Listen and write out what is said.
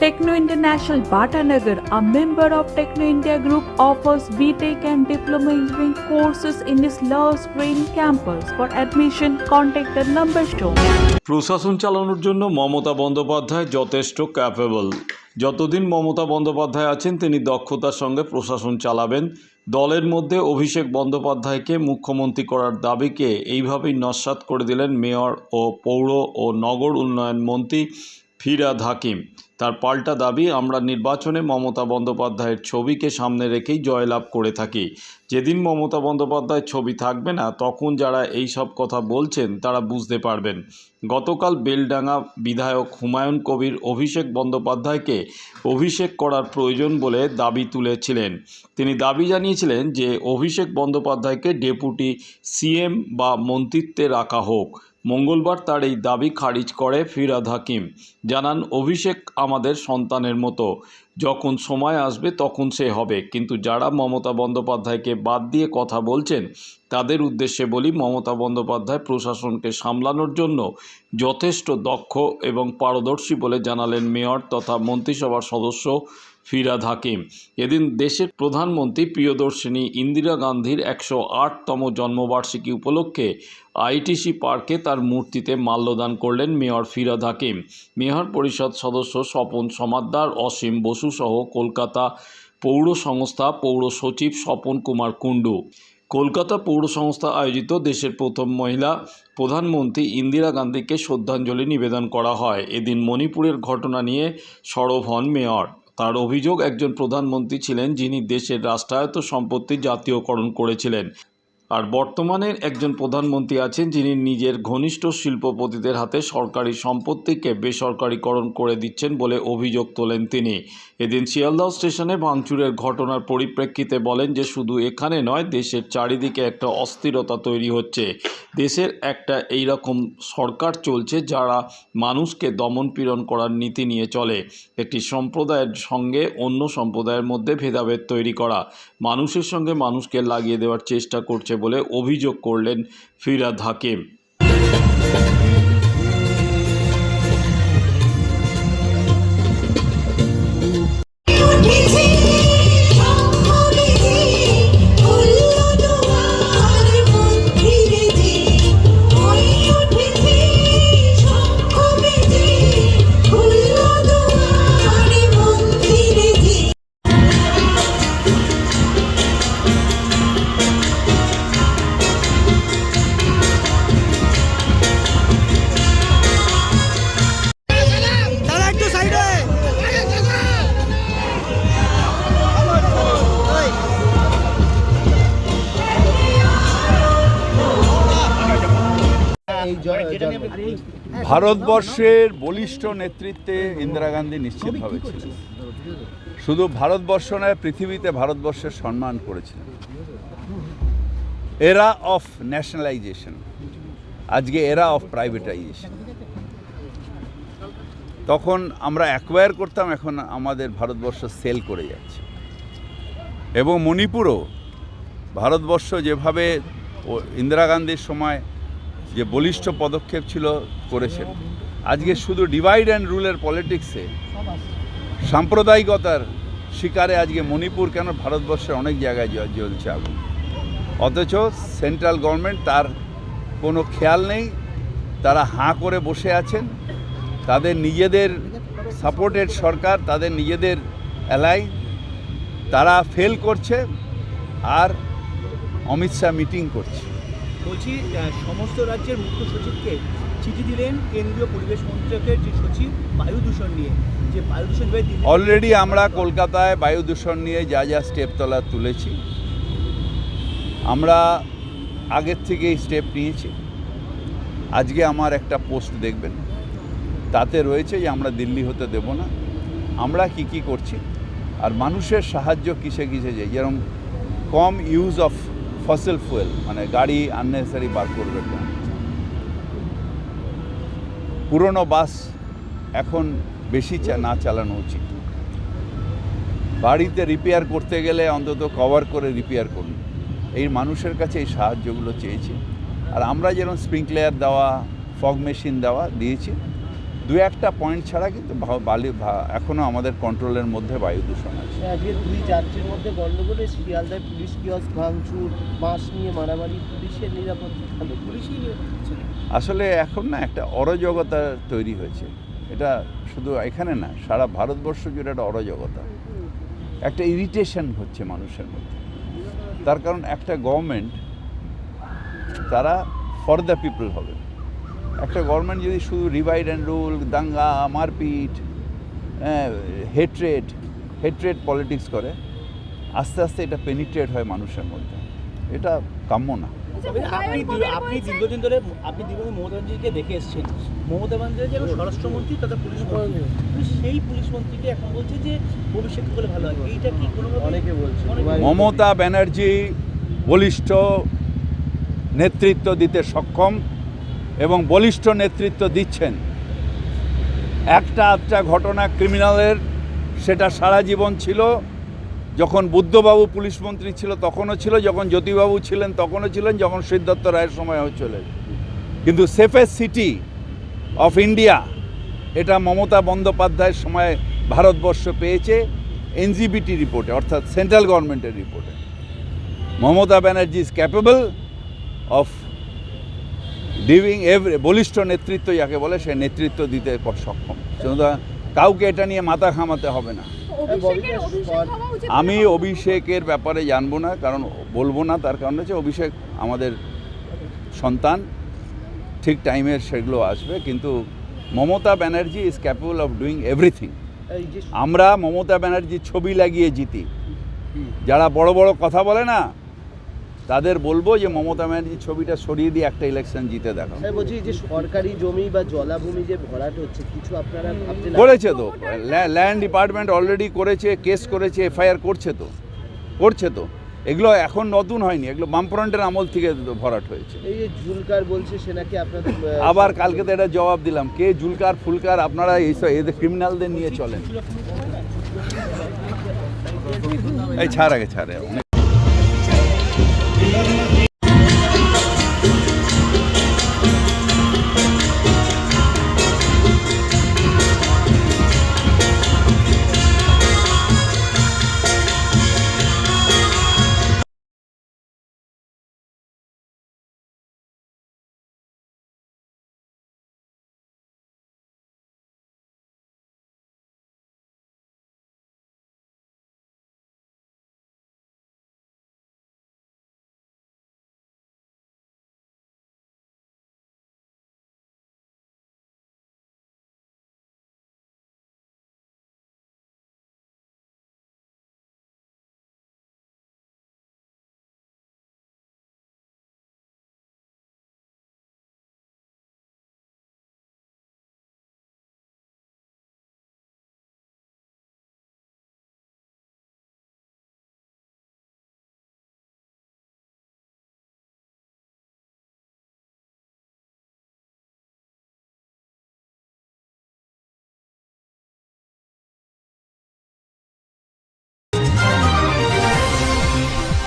Techno International Bhatanagar, a member of Techno India Group, offers BTEC and Diploma Engineering courses in its Love Green campus. For admission, contact the number shown. প্রশাসন চালানোর জন্য মমতা বন্দ্যোপাধ্যায় যথেষ্ট capable যতদিন মমতা বন্দ্যোপাধ্যায় আছেন তিনি দক্ষতার সঙ্গে প্রশাসন চালাবেন দলের মধ্যে অভিষেক বন্দ্যোপাধ্যায়কে মুখ্যমন্ত্রী করার দাবিকে এইভাবেই নস্যাৎ করে দিলেন মেয়র ও পৌর ও নগর উন্নয়ন মন্ত্রী ফিরাদ হাকিম তার পাল্টা দাবি, আমরা নির্বাচনে মমতা বন্দ্যোপাধ্যায়ের ছবিকে সামনে রেখেই জয়লাভ করে থাকি। যেদিন মমতা বন্দ্যোপাধ্যায়ের ছবি থাকবে না, তখন যারা এই সব কথা বলছেন, তারা বুঝতে পারবেন। গতকাল বেলডাঙ্গা বিধায়ক হুমায়ুন কবির অভিষেক বন্দ্যোপাধ্যায়কে অভিষেক করার প্রয়োজন বলে দাবি তুলেছিলেন। তিনি দাবি জানিয়েছিলেন যে, অভিষেক বন্দ্যোপাধ্যায়কে ডেপুটি সিএম বা মন্ত্রিত্বে রাখা হোক। মঙ্গলবার তার এই দাবি খারিজ করে ফিরাদ হাকিম। জানান, অভিষেক আমাদের সন্তানের মতো। যখন সময় আসবে তখন সে হবে। কিন্তু যারা মমতা বন্দ্যোপাধ্যায়কে বাদ দিয়ে কথা বলছেন, তাদের উদ্দেশ্যে বলি মমতা বন্দ্যোপাধ্যায় প্রশাসনকে সামলানোর জন্য যথেষ্ট দক্ষ এবং পারদর্শী বলে জানালেন মেয়র তথা মন্ত্রিসভার সদস্য ফিরাদ হাকিম। এদিন দেশের প্রধানমন্ত্রী প্রিয়দর্শিনী ইন্দিরা গান্ধীর একশো আটতম জন্মবার্ষিকী উপলক্ষে আইটিসি পার্কে তার মূর্তিতে মাল্যদান করলেন মেয়র ফিরাদ হাকিম। মেয়র পরিষদ সদস্য স্বপন সমাদ্দার, অসীম বসু সহ কলকাতা পৌর সংস্থা পৌর সচিব স্বপন কুমার কুণ্ডু। কলকাতা পৌর সংস্থা আয়োজিত দেশের প্রথম মহিলা প্রধানমন্ত্রী ইন্দিরা গান্ধীকে শ্রদ্ধাঞ্জলি নিবেদন করা হয়। এদিন মণিপুরের ঘটনা নিয়ে সরব হন মেয়র। তার অভিযোগ একজন প্রধানমন্ত্রী ছিলেন যিনি দেশের রাষ্ট্রায়ত্ত সম্পত্তি জাতীয়করণ করেছিলেন। আর বর্তমানে একজন প্রধানমন্ত্রী আছেন যিনি নিজের ঘনিষ্ঠ শিল্পপতিদের হাতে সরকারি সম্পত্তিকে বেসরকারীকরণ করে দিচ্ছেন বলে অভিযোগ তোলেন তিনি। এদিন শিয়ালদাহ স্টেশনে ভাঙচুরের ঘটনার পরিপ্রেক্ষিতে বলেন যে শুধু এখানে নয়, দেশের চারিদিকে একটা অস্থিরতা তৈরি হচ্ছে। দেশের একটা এইরকম সরকার চলছে যারা মানুষকে দমন পীড়ন করার নীতি নিয়ে চলে। একটি সম্প্রদায়ের সঙ্গে অন্য সম্প্রদায়ের মধ্যে ভেদাভেদ তৈরি করা। মানুষের সঙ্গে মানুষকে লাগিয়ে দেওয়ার চেষ্টা করছে বলে অভিযোগ করলেন ফিরাদ হাকিম। ভারতবর্ষের বলিষ্ঠ নেতৃত্বে ইন্দিরা গান্ধী নিশ্চিতভাবে ছিলেন শুধু ভারতবর্ষ নয়, পৃথিবীতে ভারতবর্ষের সম্মান করেছিলেন। এরা অফ ন্যাশনালাইজেশন। আজকে এরা অফ প্রাইভেটাইজেশন। তখন আমরা অ্যাকোয়ার করতাম, এখন আমাদের ভারতবর্ষ সেল করে যাচ্ছে। এবং মণিপুরও ভারতবর্ষ যেভাবে ইন্দিরা গান্ধীর সময় যে বলিষ্ঠ পদক্ষেপ ছিল করেছেন। আজকে শুধু ডিভাইড অ্যান্ড রুলের পলিটিক্সে সাম্প্রদায়িকতার শিকারে আজকে মণিপুর কেন ভারতবর্ষের অনেক জায়গায় জ্বলছে আগুন? অথচ সেন্ট্রাল গভর্নমেন্ট তার কোনো খেয়াল নেই, তারা হাঁ করে বসে আছেন, তাদের নিজেদের সাপোর্টেড সরকার, তাদের নিজেদের অ্যালাই তারা ফেল করছে আর অমিত শাহ মিটিং করছে। বলছি সমস্ত রাজ্যের মুখ্য সচিবকে চিঠি দিলেন কেন্দ্রীয় পরিবেশ মন্ত্রকের যে সচিব বায়ু দূষণ নিয়ে, যে বায়ু দূষণ অলরেডি আমরা কলকাতায় বায়ু দূষণ নিয়ে যা যা স্টেপ তোলা তুলেছি, আমরা আগের থেকেই স্টেপ নিয়েছি। আজকে আমার একটা পোস্ট দেখবেন, তাতে রয়েছে যে আমরা দিল্লি হতে দেব না, আমরা কি কি করছি, আর মানুষের সাহায্য কিসে কিসে যাই যেরকম কম ইউজ অফ ফসল ফুয়েল মানে গাড়ি আননেসারি বার করবে না পুরনো বাস এখন বেশি না চালানো উচিত। বাড়িতে রিপেয়ার করতে গেলে অন্তত কভার করে রিপেয়ার করুন। এই মানুষের কাছে এই সাহায্যগুলো চেয়েছি। আর আমরা যেরকম স্প্রিংক্লেয়ার দেওয়া ফগ মেশিন দেওয়া দিয়েছি দু একটা পয়েন্ট ছাড়া কিন্তু বালি ভা- এখনও আমাদের কন্ট্রোলের মধ্যে বায়ু দূষণ আছে। আজকে দুই যাত্রীর মধ্যে গন্ডগোলে শিয়ালদায় পুলিশ কিয়স্ক ভাঙচুর বাঁশ নিয়ে মারামারি পুলিশের নিরাপত্তা। পুলিশই আসলে এখন না একটা অরাজকতা তৈরি হয়েছে। এটা শুধু এখানে না সারা ভারতবর্ষ জুড়ে একটা অরাজকতা। একটা ইরিটেশন হচ্ছে মানুষের মধ্যে। তার কারণ একটা গভর্নমেন্ট তারা ফর দ্য পিপল হবে। একটা গভর্নমেন্ট যদি শুধু রিভাইড অ্যান্ড রুল দাঙ্গা মারপিট হ্যাঁ হেট্রেট হেট্রেট পলিটিক্স করে আস্তে আস্তে এটা পেনিট্রেট হয় মানুষের মধ্যে এটা কাম্য না আপনি আপনি দীর্ঘদিন ধরে আপনি দীর্ঘদিন মমতা ব্যানার্জিকে দেখে এসেছেন। মমতা ব্যানার্জি যেন স্বরাষ্ট্রমন্ত্রী তথা পুলিশ মন্ত্রী। সেই পুলিশ মন্ত্রীকে এখন বলছে যে ভবিষ্যৎ করলে ভালো হয়? এইটা কি কোনো অনেকে বলছে মমতা ব্যানার্জি বলিষ্ঠ নেতৃত্ব দিতে সক্ষম। এবং বলিষ্ঠ নেতৃত্ব দিচ্ছেন। একটা আধটা ঘটনা ক্রিমিনালের, সেটা সারা জীবন ছিল। যখন বুদ্ধবাবু পুলিশ মন্ত্রী ছিল, তখনও ছিল। যখন জ্যোতিবাবু ছিলেন, তখনও ছিলেন। যখন সিদ্ধার্থ রায়ের সময় চলে কিন্তু সেফেস্ট সিটি অফ ইন্ডিয়া, এটা মমতা বন্দ্যোপাধ্যায়ের সময় ভারতবর্ষ পেয়েছে এনজিবিটি রিপোর্টে, অর্থাৎ সেন্ট্রাল গভর্নমেন্টের রিপোর্টে। Mamata Banerjee is capable of doing every বলিষ্ঠ নেতৃত্ব যাকে বলে সে নেতৃত্ব দিতে সক্ষম। সুতরাং কাউকে এটা নিয়ে মাথা ঘামাতে হবে না। আমি অভিষেকের ব্যাপারে জানব না কারণ বলব না তার কারণ হচ্ছে অভিষেক আমাদের সন্তান। ঠিক টাইমের সেগুলো আসবে কিন্তু Mamata Banerjee is capable of doing everything আমরা মমতা ব্যানার্জির ছবি লাগিয়ে জিতি। যারা বড় বড় কথা বলে না তাদের বলব যে মমতা ব্যানার্জির ছবিটা সরিয়ে দিয়ে একটা ইলেকশন জিতে দেখো বলছি যে সরকারি জমি বা জলাভূমি যে ভরাট হচ্ছে কিছু আপনারা করেছে তো। ল্যান্ড ডিপার্টমেন্ট অলরেডি করেছে কেস করেছে এফআইআর করছে তো। করছে তো। এগুলো এখন নতুন হয়নি এগুলো বামফ্রন্টের আমল থেকে ভরাট হয়েছে। এই যে ঝুলকার বলছে সে নাকি আপনাদের আবার কালকে তো এটা জবাব দিলাম। কে জুলকার ফুলকার আপনারা এইসব এদের ক্রিমিনালদের নিয়ে চলেন। এই ছাড় আগে ছাড়ে